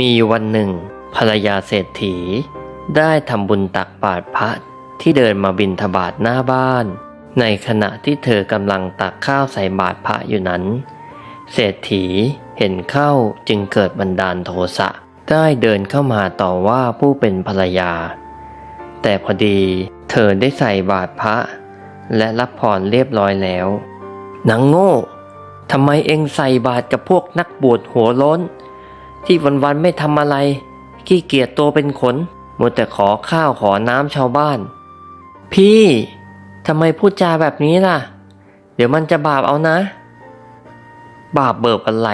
มีวันหนึ่ง ภรรยาเศรษฐี ได้ทำบุญตักบาตรพระที่เดินมาบินทบาทหน้าบ้าน ในขณะที่เธอกำลังตักข้าวใส่บาตรพระอยู่นั้น เศรษฐีเห็นเข้าจึงเกิดบันดาลโทสะได้เดินเข้ามาต่อว่าผู้เป็นภรรยา แต่พอดีเธอได้ใส่บาตรพระ และรับพรเรียบร้อยแล้วนางโง่ทำไมเองใส่บาตรกับพวกนักบวชหัวล้น ที่วันๆไม่ทำอะไร ขี้เกียจตัวเป็นขนมัวแต่ขอข้าวขอน้ำชาวบ้าน พี่ทำไมพูดจาแบบนี้ล่ะ เดี๋ยวมันจะบาปเอานะ บาปเบิบอะไร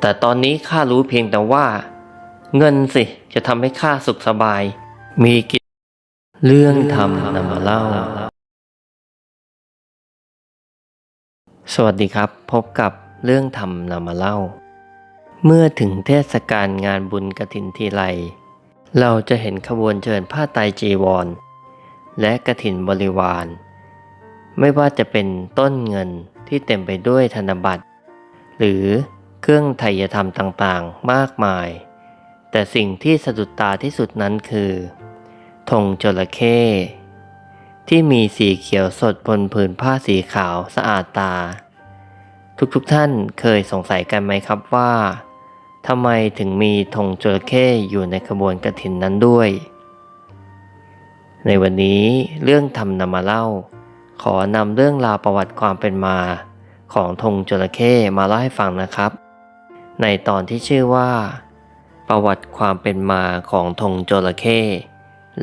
แต่ตอนนี้ข้ารู้เพียงแต่ว่า เงินสิจะทำให้ข้าสุขสบาย มีกิจเรื่องทำนำมาเล่า สวัสดีครับ พบกับเรื่องทำนำมาเล่า เมื่อถึงเทศกาลงานบุญกฐินทีไร เราจะเห็นขบวนเชิญผ้าไตรจีวร และกฐินบริวาร ไม่ว่าจะเป็นต้นเงินที่เต็มไปด้วยธนบัตร หรือเครื่องไทยธรรมต่างๆมากมาย แต่สิ่งที่สะดุดตาที่สุดนั้นคือธงจระเข้ที่มีสีเขียวสดบนผืนผ้าสีขาวสะอาดตา ทุกๆทท่านเคยสงสัยกันไหมครับว่า ทำไมถึงมีธงจระเข้อยู่ในขบวนกระถินนั้นด้วย ในวันนี้เรื่องทำนำมาเล่า ขอนำเรื่องราวประวัติความเป็นมา ของธงจระเข้มาเล่าให้ฟังนะครับ ในตอนที่ชื่อว่า ประวัติความเป็นมาของธงจระเข้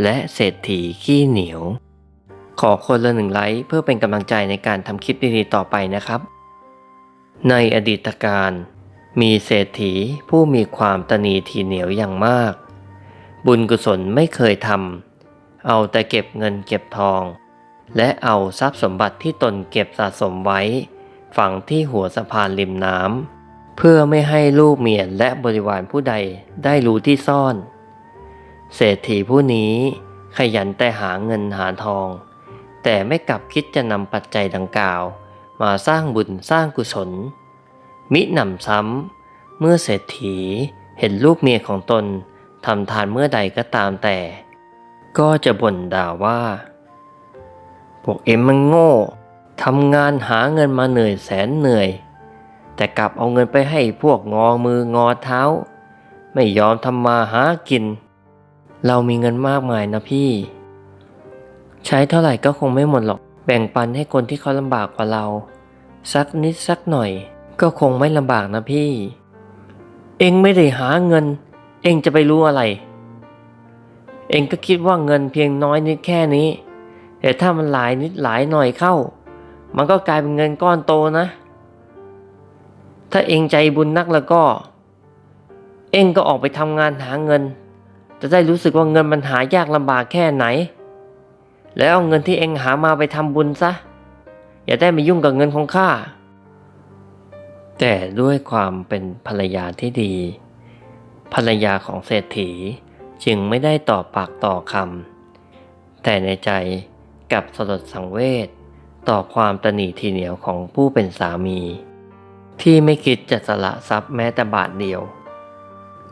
และเศรษฐีขี้เหนียว ขอคนละหนึ่งไลค์เพื่อเป็นกำลังใจในการทำคลิปดีๆต่อไปนะครับ ในอดีตการ มีเศรษฐีผู้มีความตนีทีเหนียวอย่างมาก บุญกุศลไม่เคยทำเอาแต่เก็บเงินเก็บทอง และเอาทรัพย์สมบัติที่ตนเก็บสะสมไว้ ฝังที่หัวสะพานริมน้ำเพื่อไม่ให้ลูกเมียและบริวารผู้ใดได้รู้ที่ซ่อน เศรษฐีผู้นี้ขยันแต่หาเงินหาทอง แต่ไม่กลับคิดจะนำปัจจัยดังกล่าว มาสร้างบุญสร้างกุศล มิหนำซ้ำเมื่อเศรษฐีเห็นลูกเมียของตนทำทานเมื่อใดก็ตามแต่ ก็จะบ่นด่าว่า พวกเอ็มมันโง่ทำงานหาเงินมาเหนื่อยแสนเหนื่อย แต่กลับเอาเงินไปให้พวกงอมืองอเท้า ไม่ยอมทำมาหากิน เรามีเงินมากมายนะพี่ ใช้เท่าไหร่ก็คงไม่หมดหรอก แบ่งปันให้คนที่เขาลำบากกว่าเรา สักนิดสักหน่อย ก็คงไม่ลำบากนะพี่ เองไม่ได้หาเงิน เองจะไปรู้อะไร เองก็คิดว่าเงินเพียงน้อยนิดแค่นี้ แต่ถ้ามันหลายนิดหลายหน่อยเข้า มันก็กลายเป็นเงินก้อนโตนะ ถ้าเองใจบุญนักแล้วก็ เองก็ออกไปทำงานหาเงิน จะได้รู้สึกว่าเงินมันหายากลำบากแค่ไหน แล้วเอาเงินที่เองหามาไปทำบุญซะ อย่าได้มายุ่งกับเงินของข้า แต่ด้วยความเป็นภรรยาที่ดี ภรรยาของเศรษฐีจึงไม่ได้ตอบปากต่อคำแต่ในใจกับสลดสังเวชต่อความตนีทีเหนียวของผู้เป็นสามี ที่ไม่คิดจะสละทรัพย์แม้แต่บาทเดียว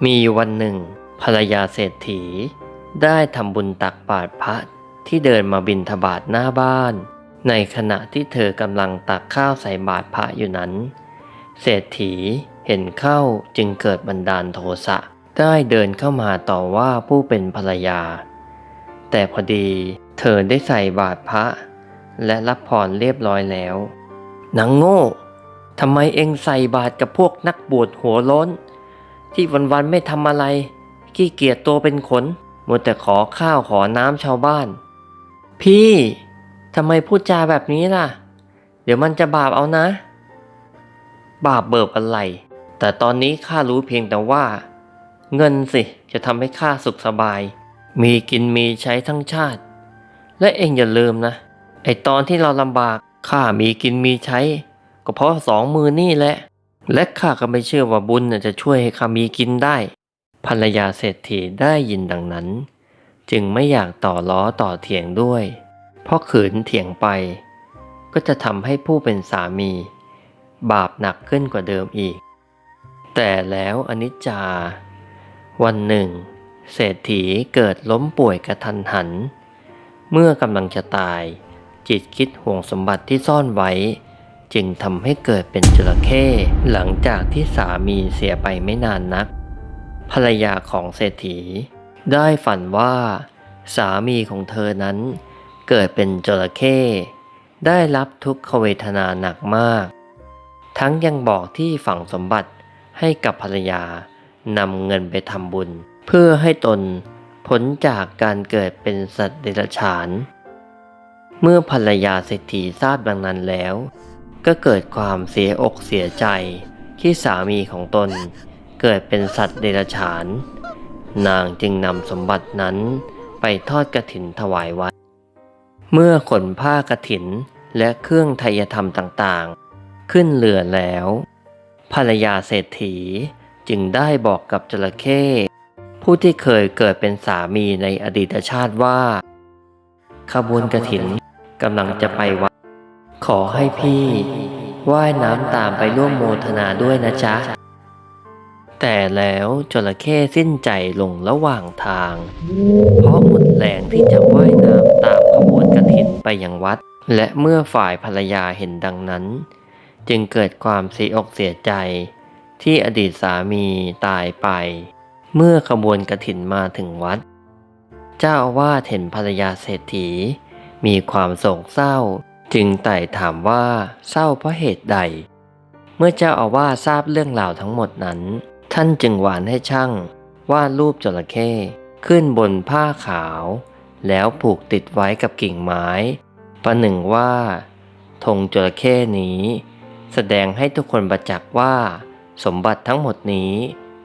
มีวันหนึ่ง ภรรยาเศรษฐีได้ทำบุญตักบาตรพระที่เดินมาบินทบาทหน้าบ้าน ในขณะที่เธอกำลังตักข้าวใส่บาตรพระอยู่นั้น เศรษฐีเห็นเข้าจึงเกิดบันดาลโทสะได้เดินเข้ามาต่อว่าผู้เป็นภรรยา แต่พอดีเธอได้ใส่บาตรพระ และรับพรเรียบร้อยแล้วนางโง่ทำไมเองใส่บาตรกับพวกนักบวชหัวล้น ที่วันๆไม่ทำอะไร ขี้เกียจตัวเป็นขนมัวแต่ขอข้าวขอน้ำชาวบ้าน พี่ทำไมพูดจาแบบนี้ล่ะ เดี๋ยวมันจะบาปเอานะ บาปเบิบอะไร แต่ตอนนี้ข้ารู้เพียงแต่ว่า เงินสิจะทำให้ข้าสุขสบาย มีกินมีใช้ทั้งชาติ และเองอย่าลืมนะ ไอตอนที่เราลำบากข้ามีกินมีใช้ ก็เพราะสองมือนี่แหละ และข้าก็ไม่เชื่อว่าบุญจะช่วยให้ข้ามีกินได้ ภรรยาเศรษฐีได้ยินดังนั้น จึงไม่อยากต่อล้อต่อเถียงด้วย เพราะขืนเถียงไป ก็จะทำให้ผู้เป็นสามี บาปหนักขึ้นกว่าเดิมอีก แต่แล้วอนิจจา วันหนึ่ง เศรษฐีเกิดล้มป่วยกระทันหัน เมื่อกำลังจะตาย จิตคิดห่วงสมบัติที่ซ่อนไว้ จึงทำให้เกิดเป็นจระเข้หลังจากที่สามีเสียไปไม่นานนัก ภรรยาของเศรษฐี ได้ฝันว่า สามีของเธอนั้น เกิดเป็นจระเข้ได้รับทุกขเวทนาหนักมาก ทั้งยังบอกที่ฝังสมบัติให้กับภรรยานำเงินไปทำบุญ เพื่อให้ตนพ้นจากการเกิดเป็นสัตว์เดรัจฉาน เมื่อภรรยาเศรษฐีทราบดังนั้นแล้ว ก็เกิดความเสียอกเสียใจที่สามีของตนเกิดเป็นสัตว์เดรัจฉาน นางจึงนำสมบัตินั้นไปทอดกระถินถวายวัด เมื่อขนผ้ากระถินและเครื่องไทยธรรมต่างๆ ขึ้นเรือแล้ว ภรรยาเศรษฐีจึงได้บอกกับจระเข้ผู้ที่เคยเกิดเป็นสามีในอดีตชาติว่า ขบวนกระถินกำลังจะไปวัด ขอให้พี่ว่ายน้ำตามไปร่วมโมทนาด้วยนะจ๊ะ แต่แล้วจระเข้สิ้นใจลงระหว่างทาง เพราะหมดแรงที่จะว่ายน้ำตามขบวนกระถินไปยังวัด และเมื่อฝ่ายภรรยาเห็นดังนั้น จึงเกิดความเสียอกเสียใจที่อดีตสามีตายไป เมื่อขบวนกระถินมาถึงวัด เจ้าอาวาสเห็นภรรยาเศรษฐี มีความโศกเศร้า จึงไต่ถามว่าเศร้าเพราะเหตุใด เมื่อเจ้าอาวาสทราบเรื่องราวทั้งหมดนั้น ท่านจึงหวานให้ช่างวาดรูปจระเข้ขึ้นบนผ้าขาว แล้วผูกติดไว้กับกิ่งไม้ ประหนึ่งว่าธงจระเข้นี้ แสดงให้ทุกคนประจักษ์ว่า สมบัติทั้งหมดนี้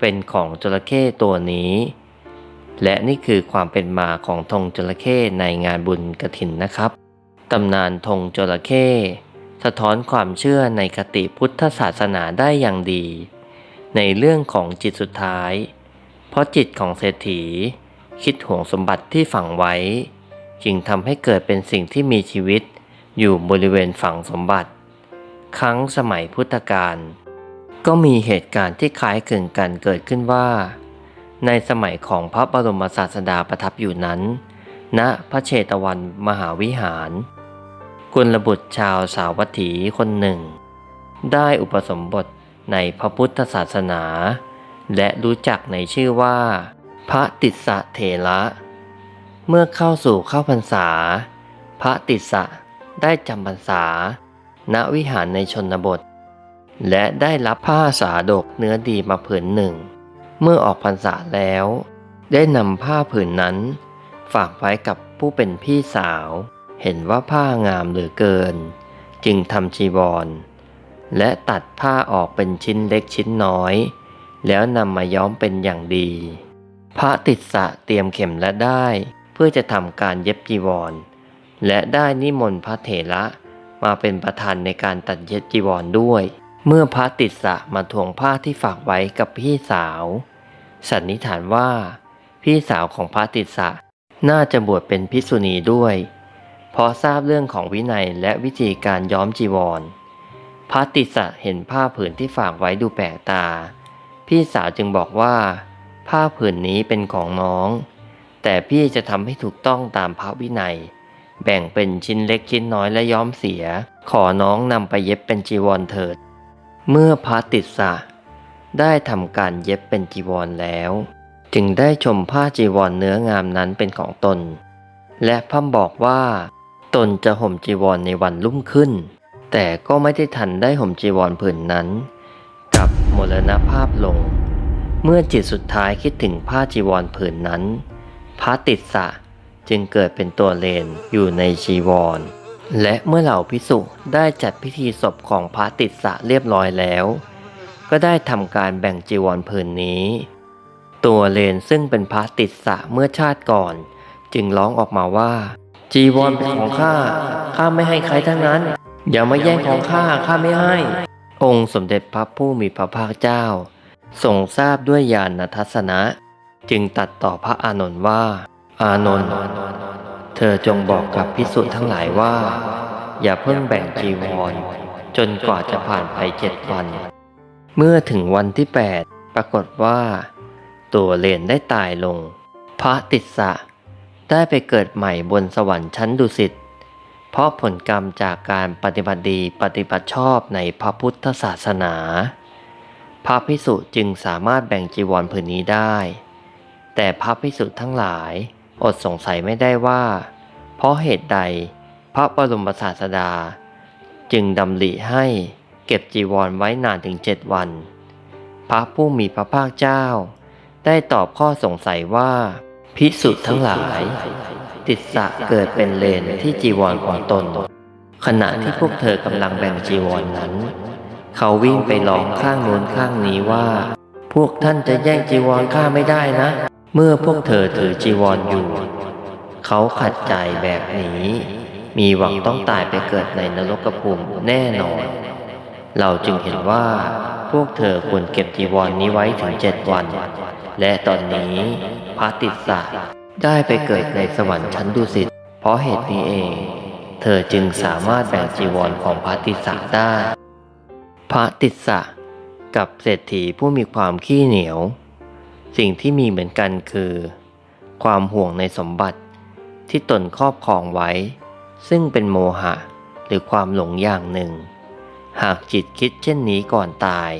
เป็นของจระเข้ตัวนี้ และนี่คือความเป็นมาของธงจระเข้ในงานบุญกระถินนะครับตำนานธงจระเข้สะท้อนความเชื่อในคติพุทธศาสนาได้อย่างดี ในเรื่องของจิตสุดท้าย เพราะจิตของเศรษฐี คิดห่วงสมบัติที่ฝังไว้ จึงทำให้เกิดเป็นสิ่งที่มีชีวิตอยู่บริเวณฝังสมบัติ ครั้งสมัยพุทธกาลก็มีเหตุการณ์ที่คล้ายคลึงกันเกิดขึ้นว่า ในสมัยของพระบรมศาสดาประทับอยู่นั้น ณพระเชตวันมหาวิหารกุลบุตรชาวสาวัตถีคนหนึ่ง ได้อุปสมบทในพระพุทธศาสนา และรู้จักในชื่อว่า พระติสะเถระ เมื่อเข้าสู่เข้าพรรษา พระติสสะได้จำพรรษา ณวิหารในชนบท และได้รับผ้าสาดกเนื้อดีมาผืนหนึ่ง เมื่อออกพรรษาแล้ว ได้นำผ้าผืนนั้น ฝากไว้กับผู้เป็นพี่สาว เห็นว่าผ้างามเหลือเกิน จึงทำชีวรและตัดผ้าออกเป็นชิ้นเล็กชิ้นน้อย แล้วนำมาย้อมเป็นอย่างดี พระติดสะเตรียมเข็มและได้ เพื่อจะทำการเย็บจีวร และได้นิมนต์พระเถระ มาเป็นประธานในการตัดเย็บจีวรด้วย เมื่อพระติสะมาทวงผ้าที่ฝากไว้กับพี่สาว สันนิษฐานว่า พี่สาวของพระติสะน่าจะบวชเป็นภิกษุณีด้วยพราะทราบเรื่องของวินัยและวิธีการย้อมจีวรพระติสสะเห็นผ้าผืนที่ฝากไว้ดูแปลกตา พี่สาวจึงบอกว่า ผ้าผืนนี้เป็นของน้อง แต่พี่จะทำให้ถูกต้องตามพระวินัย แบ่งเป็นชิ้นเล็กชิ้นน้อยและย้อมเสีย ขอน้องนำไปเย็บเป็นจีวรเถิด เมื่อพระติสสะได้ทำการเย็บเป็นจีวรแล้ว จึงได้ชมผ้าจีวรเนื้องามนั้นเป็นของตน และพร่ำบอกว่า ตนจะห่มจีวรในวันรุ่งขึ้น แต่ก็ไม่ได้ทันได้ห่มจีวรผืนนั้นกับมรณภาพลง เมื่อจิตสุดท้ายคิดถึงผ้าจีวรผืนนั้นพระติสสะ จึงเกิดเป็นตัวเลนอยู่ในจีวร และเมื่อเหล่าพิสุได้จัดพิธีศพของพระติสสะเรียบร้อยแล้ว ก็ได้ทำการแบ่งจีวรผืนนี้ ตัวเลนซึ่งเป็นพระติสสะเมื่อชาติก่อน จึงร้องออกมาว่า จีวรเป็นของข้าข้าไม่ให้ใครทั้งนั้น อย่ามาแย่งของข้าข้าไม่ให้ องค์สมเด็จพระผู้มีพระภาคเจ้าทรงทราบด้วยญาณทัศนะ จึงตัดต่อพระอานนท์ว่า อานนท์เธอจงบอกกับพิสุทั้งหลายว่า อย่าเพิ่งแบ่งจีวร จนกว่าจะผ่านไปเจ็ดวัน เมื่อถึงวันที่8ปรากฏว่า ตัวเลนได้ตายลง พระติสสะได้ไปเกิดใหม่บนสวรรค์ชั้นดุสิตเพราะผลกรรมจากการปฏิบัติดีปฏิบัติชอบในพระพุทธศาสนา พระพิสุจึงสามารถแบ่งจีวรผืนนี้ได้ แต่พระพิสุทั้งหลาย อดสงสัยไม่ได้ว่า เพราะเหตุใดพระบรมศาสดา จึงดำริให้เก็บจีวรไว้นานถึงเจ็ดวัน พระผู้มีพระภาคเจ้า ได้ตอบข้อสงสัยว่า พิสุทั้งหลาย ติดสะเกิดเป็นเลนที่จีวรของตน ขณะที่พวกเธอกำลังแบ่งจีวรนนั้น เขาวิ่งไปร้องข้างโน้นข้างนี้ว่า พวกท่านจะแย่งจีวรข้าไม่ได้นะ เมื่อพวกเธอถือจีวรอยู่ เขาขัดใจแบบนี้ มีหวังต้องตายไปเกิดในนรกภูมิแน่นอน เราจึงเห็นว่าพวกเธอควรเก็บจีวรนนี้ไว้ถึงเจ็ดวัน และตอนนี้พระติสสะได้ไปเกิดในสวรรค์ชั้นดุสิต เพราะเหตุนี้เอง เธอจึงสามารถแบ่งจีวรของพระติสสะได้ พระติสสะกับเศรษฐีผู้มีความขี้เหนียว สิ่งที่มีเหมือนกันคือ ความห่วงในสมบัติที่ตนครอบครองไว้ ซึ่งเป็นโมหะหรือความหลงอย่างหนึ่ง หากจิตคิดเช่นนี้ก่อนตาย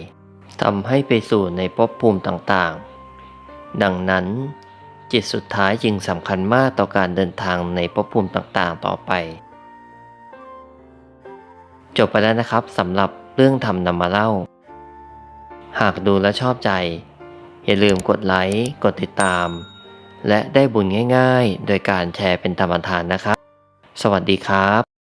ทำให้ไปสู่ในภพภูมิต่างๆ ดังนั้นจิตสุดท้ายจึงสำคัญมากต่อการเดินทางในภพภูมิต่างๆ ต่อไป จบไปแล้วนะครับสำหรับเรื่องทำนำมาเล่า หากดูและชอบใจ อย่าลืมกดไลค์ กดติดตาม และได้บุญง่ายๆ โดยการแชร์เป็นธรรมทานนะครับ สวัสดีครับ